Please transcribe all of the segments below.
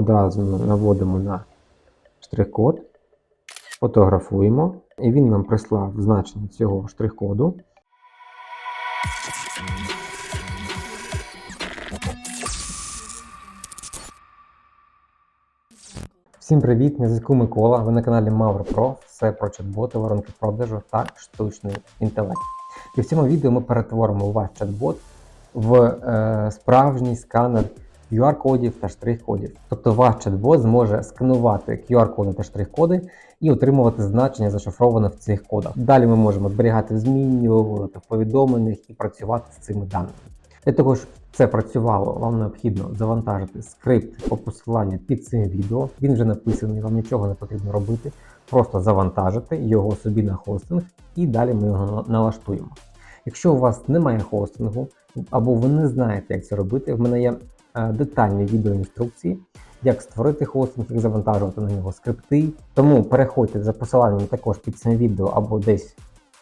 Одразу наводимо на штрих-код, фотографуємо, і він нам прислав значення цього штрих-коду. Всім привіт! На зв'язку Микола. Ви на каналі Mavro Pro. Все про чат-боти, воронки продажу та штучний інтелект. І в цьому відео ми перетворимо ваш чат-бот в е, справжній сканер QR-кодів та штрих-кодів. Тобто ваш чат-бот зможе сканувати QR-коди та штрих-коди і отримувати значення, зашифроване в цих кодах. Далі ми можемо зберігати змінювати в повідомленнях і працювати з цими даними. Для того, щоб це працювало, вам необхідно завантажити скрипт по посиланню під цим відео. Він вже написаний, вам нічого не потрібно робити. Просто завантажити його собі на хостинг і далі ми його налаштуємо. Якщо у вас немає хостингу або ви не знаєте, як це робити, в мене є детальні відеоінструкції, як створити хостинг, як завантажувати на нього скрипти. Тому переходьте за посиланням також під цим відео або десь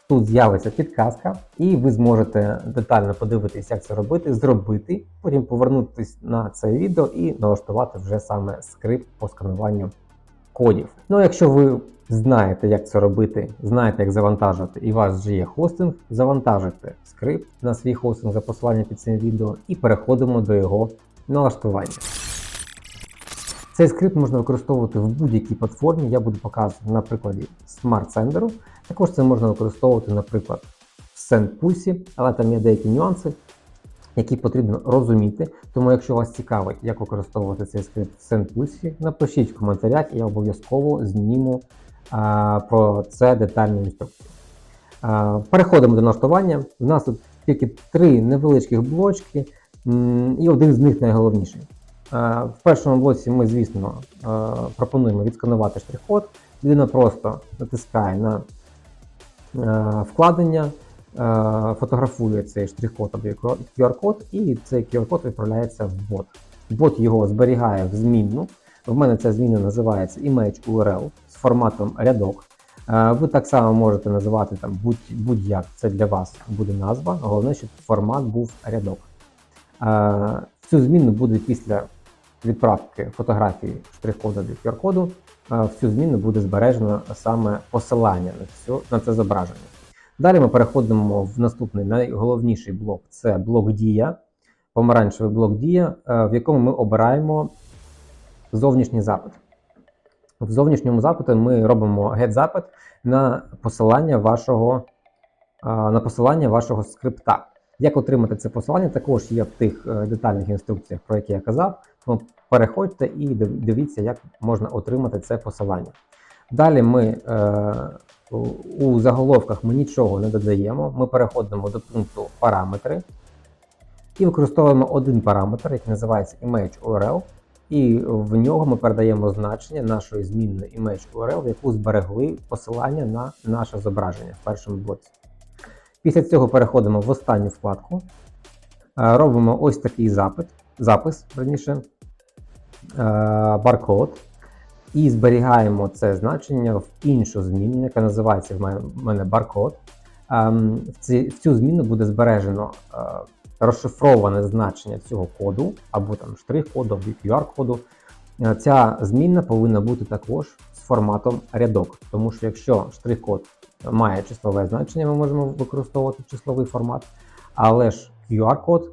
Тут з'явиться підказка, і ви зможете детально подивитись, як це робити, зробити, потім повернутися на це відео і налаштувати вже саме скрипт по скануванню кодів. Ну, якщо ви знаєте, як це робити, знаєте, як завантажувати, і у вас вже є хостинг, завантажуйте скрипт на свій хостинг за посиланням під цим відео і переходимо до його налаштування. Цей скрипт можна використовувати в будь-якій платформі. Я буду показувати на прикладі Smart Sender. Також це можна використовувати, наприклад, в SendPulse, але там є деякі нюанси, які потрібно розуміти. Тому, якщо вас цікавить, як використовувати цей скрипт в SendPulse, напишіть в коментарях, і я обов'язково зніму а, про це детальну інструкцію. А, переходимо до налаштування. У нас тут тільки три невеличких блочки, і один з них найголовніший. Е, В першому блоці ми, звісно, е, пропонуємо відсканувати штрих-код. Людина просто натискає на е, вкладення, фотографує цей штрих-код або QR-код, і цей QR-код відправляється в бот. Бот його зберігає в змінну. В мене ця зміна називається image URL з форматом рядок. Ви так само можете називати там будь- будь-як, це для вас буде назва. Головне, щоб формат був рядок. Е, В цю зміну буде після відправки фотографії штрих-коду до QR-коду, е, в цю зміну буде збережено саме посилання на, цю, на це зображення. Далі ми переходимо в наступний найголовніший блок це блок дія, помаранчевий блок дія, е, в якому ми обираємо зовнішній запит. В зовнішньому запиті ми робимо get-запит на посилання вашого, е, на посилання вашого скрипта. Як отримати це посилання, також є в тих е, детальних інструкціях, про які я казав. Тому переходьте і дивіться, як можна отримати це посилання. Далі ми е, у- заголовках ми нічого не додаємо. Ми переходимо до пункту параметри і використовуємо один параметр, який називається image URL. І в нього ми передаємо значення нашої змінної image URL, в яку зберегли посилання на наше зображення в першому блоці. Після цього переходимо в останню вкладку, е, робимо ось такий запит, запис, верніше, е, баркод, і зберігаємо це значення в іншу зміну, яка називається в мене, баркод. Ем, В, цю зміну буде збережено е, розшифроване значення цього коду, або там штрих-коду, або QR-коду. Ця змінна повинна бути також з форматом рядок, тому що якщо штрих-код має числове значення, ми можемо використовувати числовий формат, але ж QR-код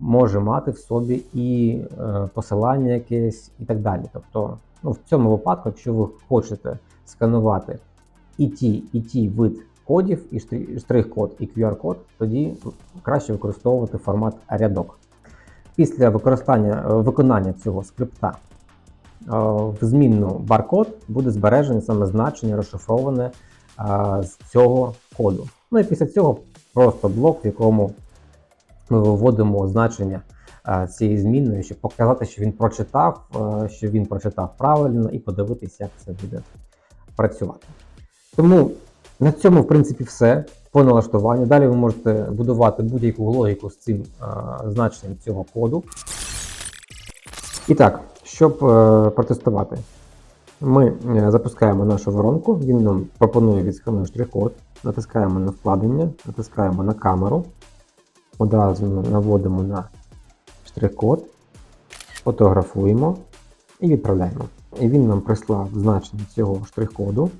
може мати в собі і е, посилання якесь і так далі. Тобто, ну, в цьому випадку, якщо ви хочете сканувати і ті, і ті вид кодів, і штрих- штрих-код, і QR-код, тоді краще використовувати формат рядок. Після використання е, виконання цього скрипта е, в змінну баркод буде збережене саме значення розшифроване з цього коду. Ну і після цього просто блок, в якому ми виводимо значення цієї змінної, щоб показати, що він прочитав, що він прочитав правильно, і подивитися, як це буде працювати. Тому на цьому, в принципі, все по налаштуванню. Далі ви можете будувати будь-яку логіку з цим значенням цього коду. І так, щоб е, протестувати, ми е, запускаємо нашу воронку, він нам пропонує відсканувати штрих-код, натискаємо на вкладення, натискаємо на камеру, одразу наводимо на штрих-код, фотографуємо, і відправляємо. І він нам прислав значення цього штрих-коду.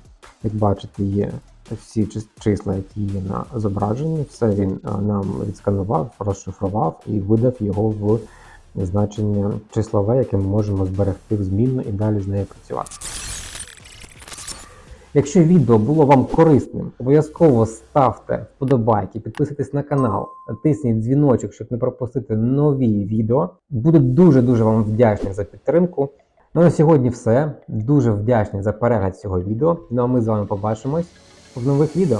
Як бачите, є всі числа, які є на зображенні. Все він нам відсканував, розшифрував і видав його в значення числове, яке ми можемо зберегти в змінну і далі з нею працювати. Якщо відео було вам корисним, обов'язково ставте вподобайки, підписуйтесь на канал, тисніть дзвіночок, щоб не пропустити нові відео. Буду дуже-дуже вам вдячний за підтримку. Ну на сьогодні все. Дуже вдячний за перегляд цього відео. Ну а ми з вами побачимось в нових відео.